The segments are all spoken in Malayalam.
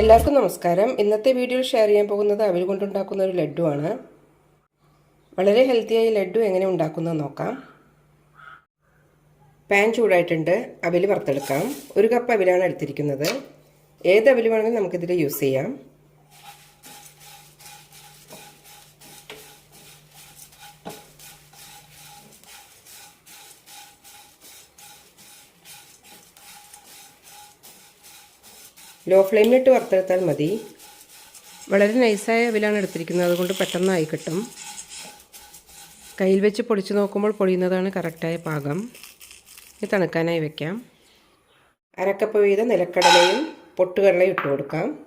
എല്ലാവർക്കും നമസ്കാരം. ഇന്നത്തെ വീഡിയോയിൽ ഷെയർ ചെയ്യാൻ പോകുന്നത് അവിൽ കൊണ്ടുണ്ടാക്കുന്ന ഒരു ലഡ്ഡു ആണ് വളരെ ഹെൽത്തിയായി ലഡ്ഡു എങ്ങനെ ഉണ്ടാക്കുന്നത് നോക്കാം. പാൻ ചൂടായിട്ടുണ്ട്. അവിൽ വറുത്തെടുക്കാം. ഒരു കപ്പ് അവിലാണ് എടുത്തിരിക്കുന്നത്. ഏത് അവിൽ വേണമെങ്കിലും നമുക്കിതിൽ യൂസ് ചെയ്യാം. ലോ ഫ്ലെയിമിലിട്ട് വറുത്തെടുത്താൽ മതി. വളരെ നൈസായ അവിലാണ് എടുത്തിരിക്കുന്നത്. അതുകൊണ്ട് പെട്ടെന്നായി കിട്ടും. കയ്യിൽ വെച്ച് പൊടിച്ച് നോക്കുമ്പോൾ പൊടിയുന്നതാണ് കറക്റ്റായ പാകം. ഇത് തണുക്കാനായി വെക്കാം. അരക്കപ്പ് വീതം നിലക്കടലയും പൊട്ടുകടലയും ഇട്ട് കൊടുക്കാം.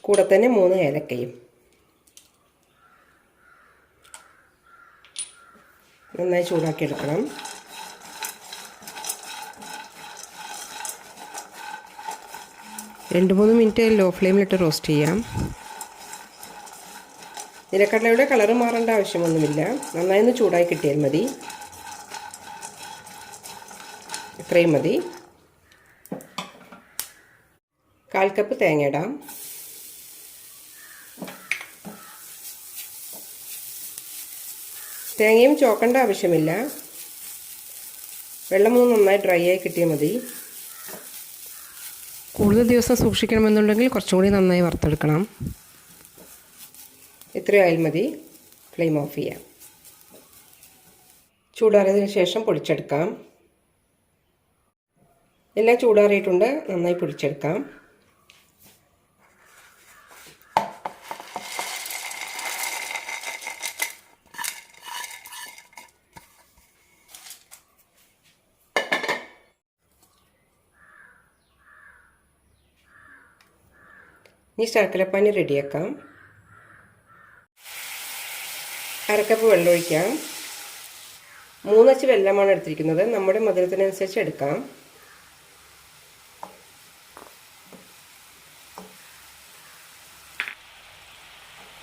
കൂടെ തന്നെ മൂന്ന് ഏലക്കയും. നന്നായി ചൂടാക്കി എടുക്കണം രണ്ട് മൂന്ന് മിനിറ്റ് ലോ ഫ്ലെയിമിലിട്ട് റോസ്റ്റ് ചെയ്യാം. നിലക്കടലയുടെ കളറ് മാറേണ്ട ആവശ്യമൊന്നുമില്ല. നന്നായി ഒന്ന് ചൂടായി കിട്ടിയാൽ മതി. ഇത്രയും മതി. കാൽ കപ്പ് തേങ്ങ ഇടാം. തേങ്ങയും ചോക്കേണ്ട ആവശ്യമില്ല. വെള്ളം ഒന്ന് നന്നായി ഡ്രൈ ആയി കിട്ടിയാൽ മതി. കൂടുതൽ ദിവസം സൂക്ഷിക്കണമെന്നുണ്ടെങ്കിൽ കുറച്ചും കൂടി നന്നായി വറുത്തെടുക്കണം. ഇത്രയായാൽ മതി. ഫ്ലെയിം ഓഫ് ചെയ്യാം. ചൂടാറിയതിന് ശേഷം പൊടിച്ചെടുക്കാം. എല്ലാം ചൂടാറിയിട്ടുണ്ട്. നന്നായി പൊടിച്ചെടുക്കാം. ഇനി ശർക്കരപ്പാനി റെഡിയാക്കാം അരക്കപ്പ് വെള്ളം ഒഴിക്കാം. മൂന്നച്ച് വെള്ളമാണ് എടുത്തിരിക്കുന്നത്. നമ്മുടെ മധുരത്തിനനുസരിച്ച് എടുക്കാം.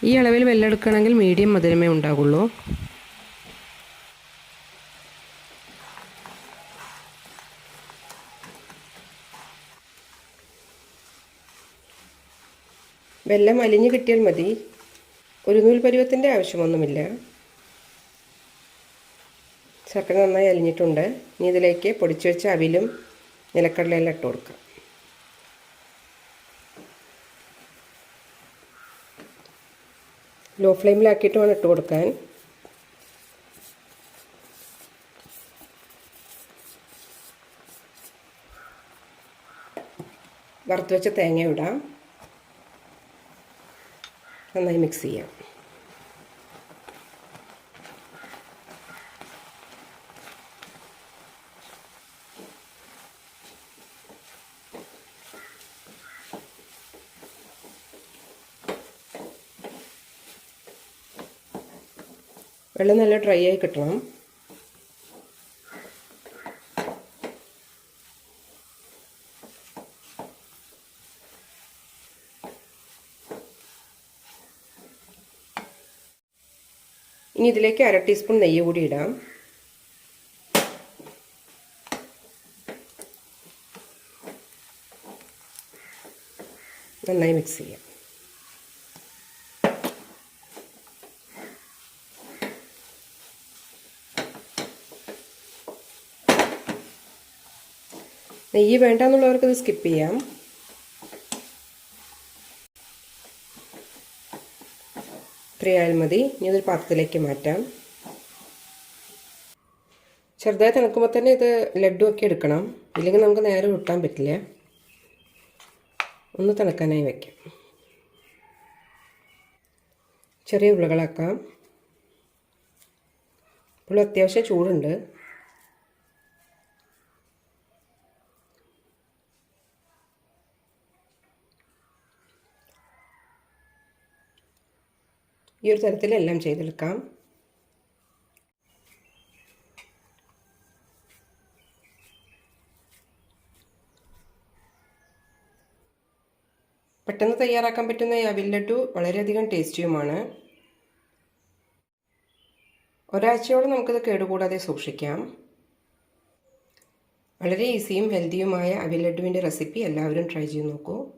ഈ അളവിൽ വെള്ളം എടുക്കുകയാണെങ്കിൽ മീഡിയം മധുരമേ ഉണ്ടാകുള്ളൂ വെള്ളം അലിഞ്ഞ് കിട്ടിയാൽ മതി. ഒരു നൂൽ പരുവത്തിന്റെ ആവശ്യമൊന്നുമില്ല. ശർക്കര നന്നായി അലിഞ്ഞിട്ടുണ്ട്. ഇനി ഇതിലേക്ക് പൊടിച്ചു വെച്ച അവിലും നിലക്കടലയെല്ലാം ഇട്ട് കൊടുക്കാം. ലോ ഫ്ലെയിമിലാക്കിയിട്ട് വേണം ഇട്ട് കൊടുക്കാൻ. വറുത്ത് വെച്ച തേങ്ങ ഇടാം. നന്നായി മിക്സ് ചെയ്യാം. വെള്ളം നല്ല ഡ്രൈ ആയി കിട്ടണം. ഇനി ഇതിലേക്ക് അര ടീസ്പൂൺ നെയ്യ് കൂടി ഇടാം. നന്നായി മിക്സ് ചെയ്യാം. നെയ്യ് വേണ്ട എന്നുള്ളവർക്ക് ഇത് സ്കിപ്പ് ചെയ്യാം. ഇത്രയായാൽ മതി. ഇനി ഇതൊരു പാത്രത്തിലേക്ക് മാറ്റാം. ചെറുതായി തണുക്കുമ്പോൾ തന്നെ ഇത് ലഡ്ഡു ഒക്കെ എടുക്കണം. ഇല്ലെങ്കിൽ നമുക്ക് നേരെ ഉരുട്ടാൻ പറ്റില്ല. ഒന്ന് തണുക്കാനായി വയ്ക്കാം. ചെറിയ ഉരുളകളാക്കാം. ഇപ്പോൾ അത്യാവശ്യം ചൂടുണ്ട്. ഈ ഒരു തരത്തിലെല്ലാം ചെയ്തെടുക്കാം. പെട്ടെന്ന് തയ്യാറാക്കാൻ പറ്റുന്ന ഈ അവിൽ ലഡു വളരെയധികം ടേസ്റ്റിയുമാണ്. ഒരാഴ്ചയോളം നമുക്കിത് കേടുകൂടാതെ സൂക്ഷിക്കാം. വളരെ ഈസിയും ഹെൽത്തിയുമായ അവിൽ ലഡുവിന്റെ റെസിപ്പി എല്ലാവരും ട്രൈ ചെയ്ത് നോക്കൂ.